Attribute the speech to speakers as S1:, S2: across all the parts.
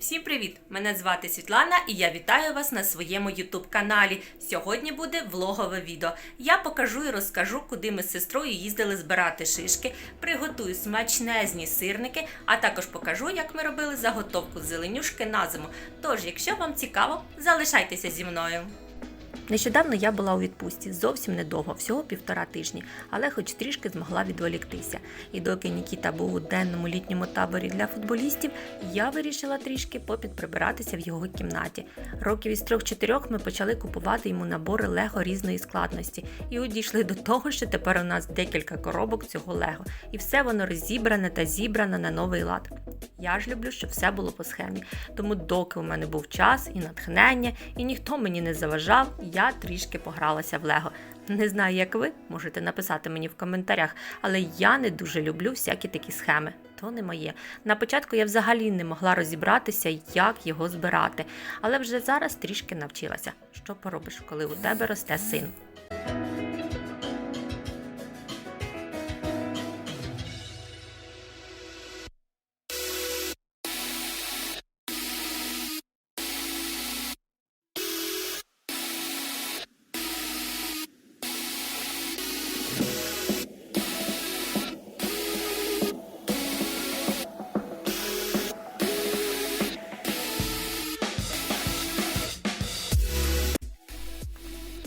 S1: Всім привіт! Мене звати Світлана і я вітаю вас на своєму YouTube каналі. Сьогодні буде влогове відео. Я покажу і розкажу, куди ми з сестрою їздили збирати шишки, приготую смачнезні сирники, а також покажу, як ми робили заготовку зеленюшки на зиму. Тож, якщо вам цікаво, залишайтеся зі мною. Нещодавно я була у відпустці, зовсім недовго, всього півтора тижні, але хоч трішки змогла відволіктися. І доки Нікіта був у денному літньому таборі для футболістів, я вирішила трішки попідприбиратися в його кімнаті. Років із трьох-чотирьох ми почали купувати йому набори лего різної складності і одійшли до того, що тепер у нас декілька коробок цього лего, і все воно розібране та зібране на новий лад. Я ж люблю, щоб все було по схемі. Тому, доки у мене був час і натхнення, і ніхто мені не заважав, я трішки погралася в Лего. Не знаю, як ви, можете написати мені в коментарях, але я не дуже люблю всякі такі схеми. То не моє. На початку я взагалі не могла розібратися, як його збирати, але вже зараз трішки навчилася. Що поробиш, коли у тебе росте син?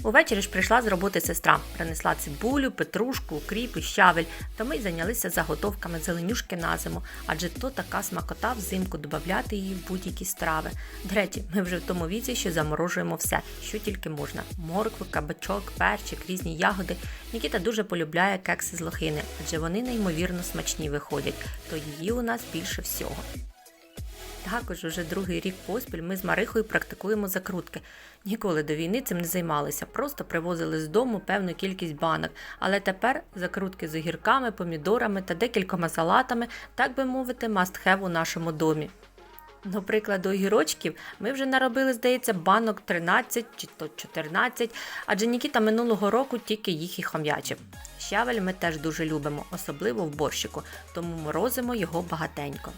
S1: Увечері ж прийшла з роботи сестра, принесла цибулю, петрушку, укріп і щавель, то ми зайнялися заготовками зеленюшки на зиму, адже то така смакота взимку додати її в будь-які страви. До речі, ми вже в тому віці, що заморожуємо все, що тільки можна: моркву, кабачок, перчик, різні ягоди. Нікіта дуже полюбляє кекси з лохини, адже вони неймовірно смачні виходять, то її у нас більше всього. Також уже другий рік поспіль ми з Марихою практикуємо закрутки. Ніколи до війни цим не займалися, просто привозили з дому певну кількість банок. Але тепер закрутки з огірками, помідорами та декількома салатами, так би мовити, must have у нашому домі. До прикладу огірочків ми вже наробили, здається, банок 13 чи то 14, адже Нікіта минулого року тільки їх і хом'ячив. Щавель ми теж дуже любимо, особливо в борщику, тому морозимо його багатенько.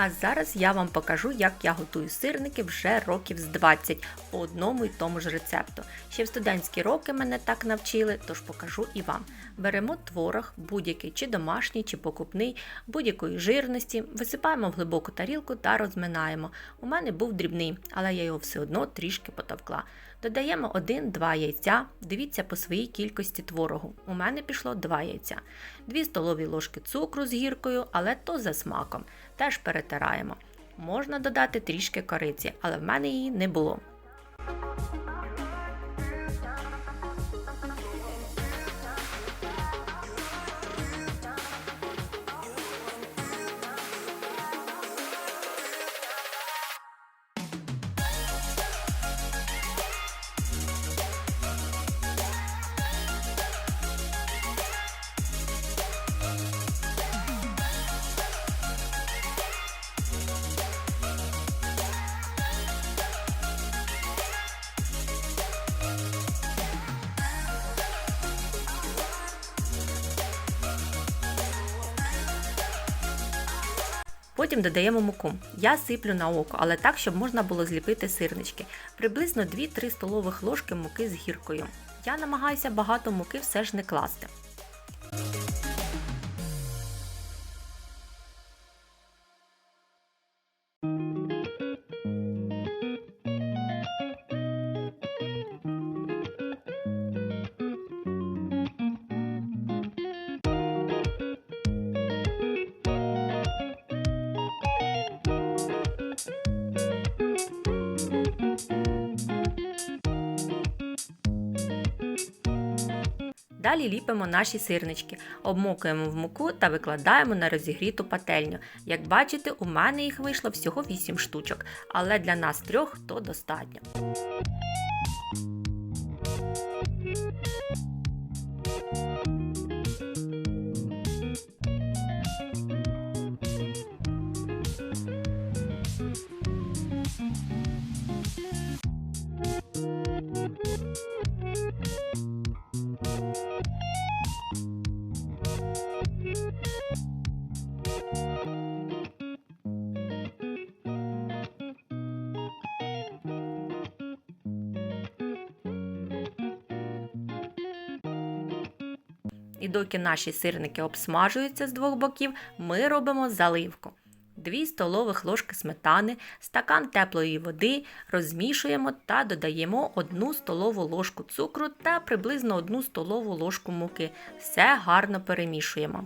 S1: А зараз я вам покажу, як я готую сирники вже років з 20 по одному і тому ж рецепту. Ще в студентські роки мене так навчили, тож покажу і вам. Беремо творог, будь-який чи домашній, чи покупний, будь-якої жирності, висипаємо в глибоку тарілку та розминаємо. У мене був дрібний, але я його все одно трішки потовкла. Додаємо 1-2 яйця, дивіться по своїй кількості творогу. У мене пішло 2 яйця, 2 столові ложки цукру з гіркою, але то за смаком. Теж перетираємо. Можна додати трішки кориці, але в мене її не було. Thank you. Потім додаємо муку. Я сиплю на око, але так, щоб можна було зліпити сирнички. Приблизно 2-3 столових ложки муки з гіркою. Я намагаюся багато муки все ж не класти. Далі ліпимо наші сирнички, обмокуємо в муку та викладаємо на розігріту пательню. Як бачите, у мене їх вийшло всього 8 штучок, але для нас трьох то достатньо. І доки наші сирники обсмажуються з двох боків, ми робимо заливку. 2 столових ложки сметани, стакан теплої води розмішуємо та додаємо 1 столову ложку цукру та приблизно 1 столову ложку муки. Все гарно перемішуємо.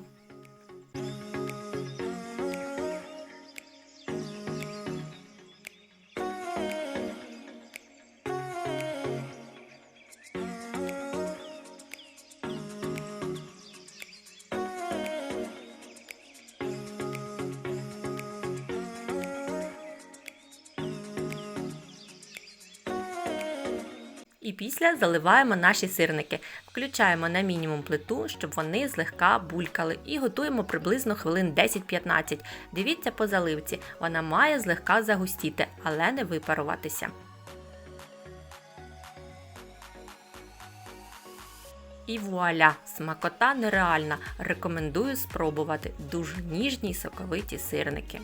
S1: Після заливаємо наші сирники. Включаємо на мінімум плиту, щоб вони злегка булькали, і готуємо приблизно хвилин 10-15. Дивіться по заливці, вона має злегка загустіти, але не випаруватися. І вуаля! Смакота нереальна. Рекомендую спробувати дуже ніжні соковиті сирники.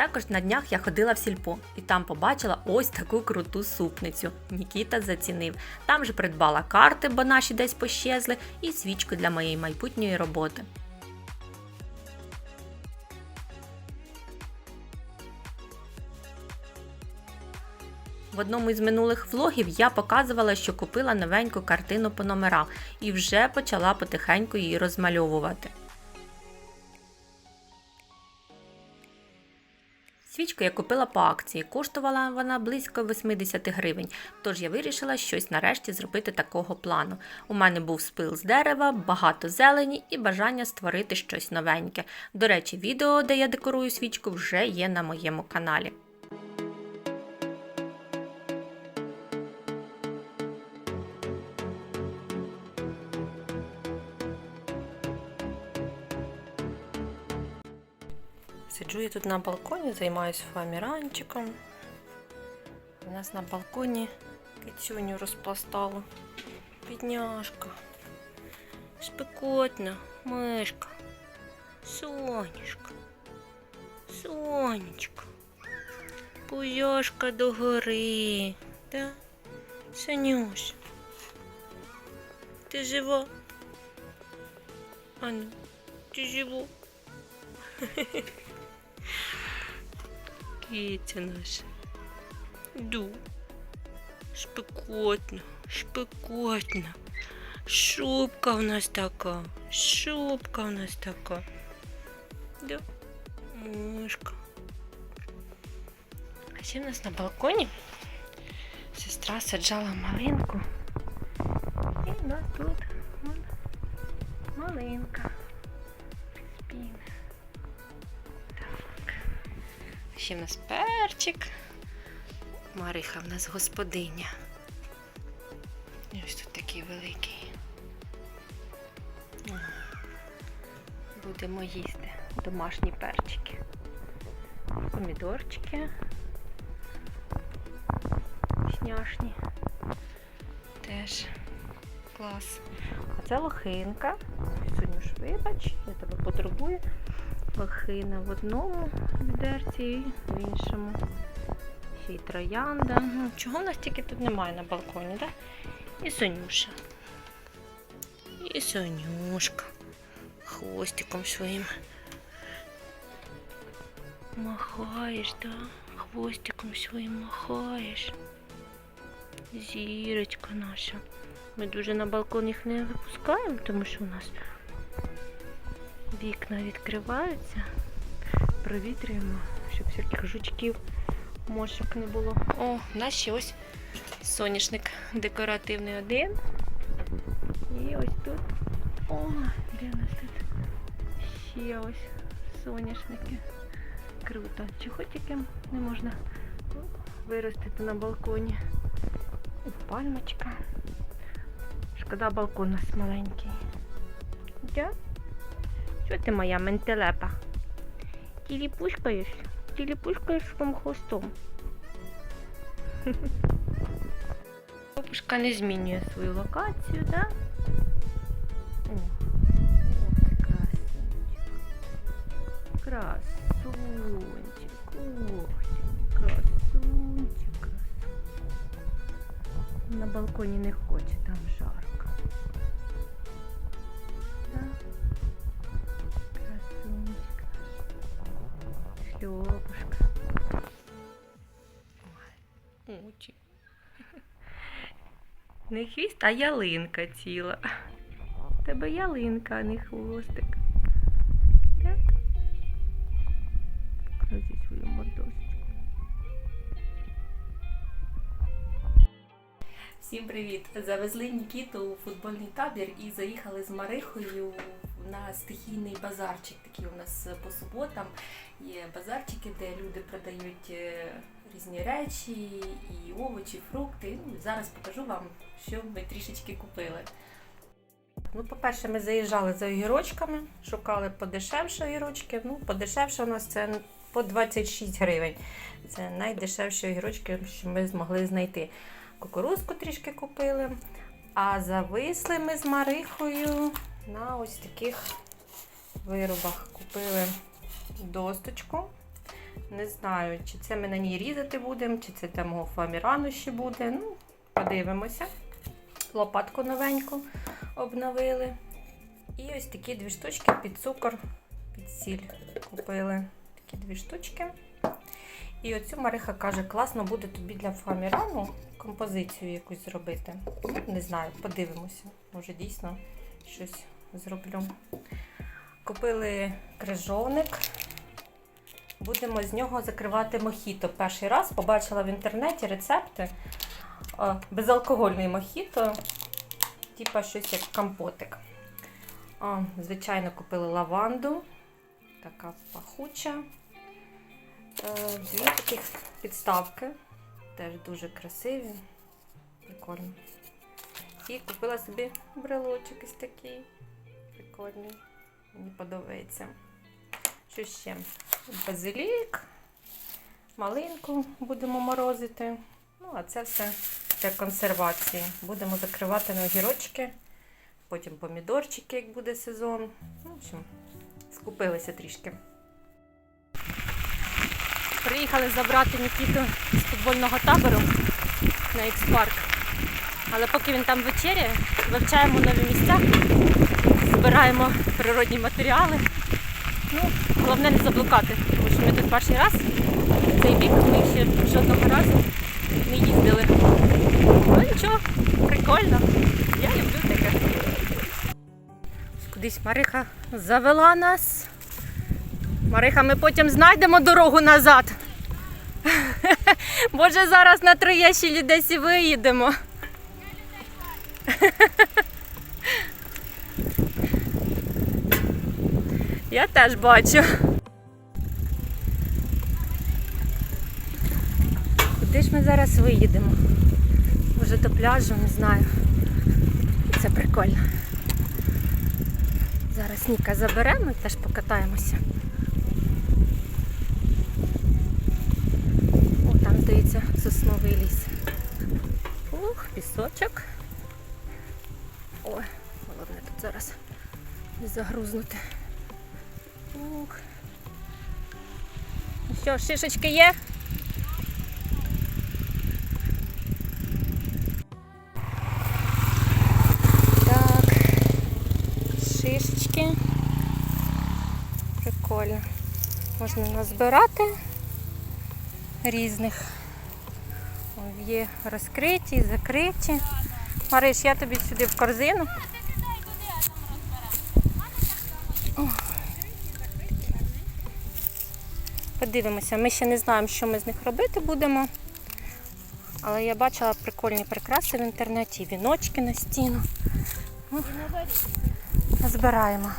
S1: Також на днях я ходила в сільпо і там побачила ось таку круту супницю. Нікіта зацінив. Там же придбала карти, бо наші десь пощезли, і свічку для моєї майбутньої роботи. В одному із минулих влогів я показувала, що купила новеньку картину по номерах і вже почала потихеньку її розмальовувати. Свічку я купила по акції, коштувала вона близько 80 гривень, тож я вирішила щось нарешті зробити такого плану. У мене був спил з дерева, багато зелені і бажання створити щось новеньке. До речі, відео, де я декорую свічку, вже є на моєму каналі. Сиджу я тут на балконі, займаюся фоаміранчиком. У нас на балконі кицюню розпластало. Підняшка. Спекотна, мишка. Сонечко. Сонечко. Пуяшка до гори. Да? Сонюш. Ти жива? Ану, ти жива? Киця наша. Ду. Спекотно, спекотно. Шубка в нас така. Шубка в нас така. Да. Мишка. А ще в нас на балконі сестра саджала малинку. В нас тут малинка. Ще в нас перчик. Мариха в нас господиня. І ось тут такий великий. Будемо їсти домашні перчики. Помідорчики. Сняшні. Теж клас. А це лохинка. Сьогодні ж вибач, я тебе потребую. Лохина в одному відерці і в іншому. Ще й троянда. Чого в нас тільки тут немає на балконі, так? І Сонюша. І Сонюшка. Хвостиком своїм. Махаєш, да? Хвостиком своїм махаєш. Зірочка наша. Ми дуже на балкон їх не випускаємо, тому що у нас вікна відкриваються. Провітрюємо, щоб всяких жучків, мошок не було. О, у нас ще ось соняшник декоративний один. І ось тут. О, де у нас тут ще ось соняшники. Круто. Чого тільки не можна виростити на балконі. Пальмочка. Шкода, балкон у нас маленький. Да? Що ти моя ментелепа? Тіліпушкаєш? Тіліпушкаєш своїм хвостом. Бабушка не змінює свою локацію, да? О, ох, красунчик. Красунчик. Ох, красунчик. На балконі не хоче, там Не хвіст, а ялинка ціла. Тебе ялинка, а не хвостик. Всім привіт! Завезли Нікіту у футбольний табір і заїхали з Марихою на стихійний базарчик. Такий у нас по суботам є базарчики, де люди продають е, різні речі, і овочі, фрукти. Ну, зараз покажу вам, що ми трішечки купили. Ну, по-перше, ми заїжджали за огірочками, шукали подешевші огірочки. Ну, подешевше у нас це по 26 гривень. Це найдешевші огірочки, що ми змогли знайти. Кукурузку трішки купили. А зависли ми з Марихою на ось таких виробах. Купили досточку. Не знаю, чи це ми на ній різати будемо, чи це там мого фамірану ще буде. Ну, подивимося. Лопатку новеньку обновили. І ось такі дві штучки під цукор, під сіль купили. Такі дві штучки. І оцю Мариха каже, класно буде тобі для фамірану композицію якусь зробити. Ну, Не знаю, подивимося. Може дійсно щось зроблю. Купили крижовник. Будемо з нього закривати мохіто. Перший раз побачила в інтернеті рецепти. Безалкогольний мохіто, типа щось як компотик. Звичайно, купили лаванду, така пахуча. Е, Дві таких підставки, теж дуже красиві, прикольно. І купила собі брелочок ось такий. Прикольний. Мені подобається. Що ще? Базилік, малинку будемо морозити. Ну, а це все для консервації. Будемо закривати на огірочки, потім помідорчики, як буде сезон. Ну, в общем, скупилися трішки. Приїхали забрати Нікіту з футбольного табору на Ікс-парк. Але поки він там вечеряє, вивчаємо нові місця, збираємо природні матеріали. Ну, головне не заблукати, тому що ми тут перший раз цей бік ми ще жодного разу не їздили. Ну нічого, прикольно. Я люблю таке. Кудись Мариха завела нас. Мариха, ми потім знайдемо дорогу назад. Може зараз на Троєщині десь і виїдемо. Я теж бачу. Куди ж ми зараз виїдемо? Може до пляжу, не знаю. Це прикольно. Зараз Ніка заберемо і теж покатаємося. Здається сосновий ліс. Ух, пісочок. Ой, головне тут зараз не загрузнути. Ух. Ну що, шишечки є? Так. Шишечки. Прикольно. Можна назбирати різних. Є розкриті, закриті. Мариш, я тобі сюди в корзину. Подивимося, ми ще не знаємо, що ми з них робити будемо. Але я бачила прикольні прикраси в інтернеті, віночки на стіну. Ну, Збираємо.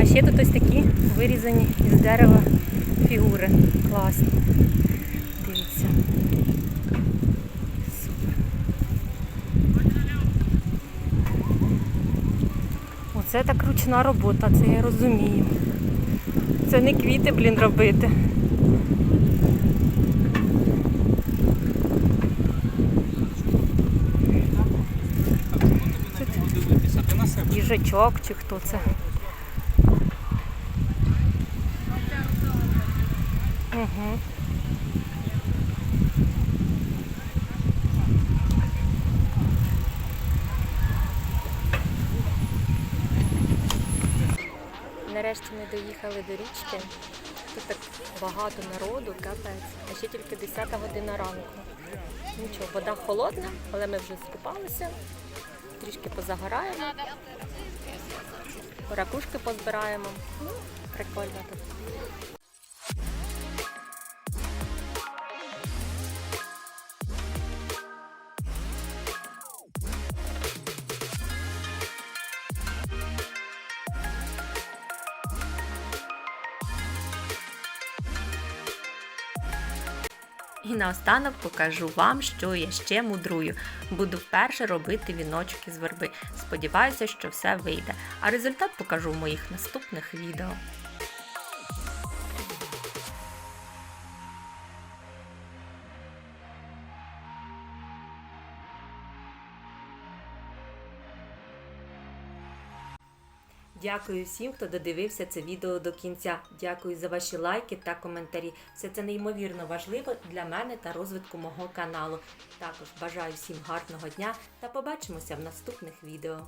S1: А ще тут ось такі вирізані із дерева фігури. Класні. Дивіться. Супер. Оце так ручна робота, це я розумію. Це не квіти, блін, робити. Їжачок чи хто це? Угу.
S2: Нарешті ми доїхали до річки. Тут так багато народу, капець. А ще тільки 10 година ранку. Нічого, вода холодна, але ми вже скупалися, трішки позагораємо, ракушки позбираємо. Ну, Прикольно тут.
S1: Наостанок покажу вам, що я ще мудрую. Буду вперше робити віночки з верби. Сподіваюся, що все вийде. А результат покажу в моїх наступних відео. Дякую всім, хто додивився це відео до кінця. Дякую за ваші лайки та коментарі. Все це неймовірно важливо для мене та розвитку мого каналу. Також бажаю всім гарного дня та побачимося в наступних відео.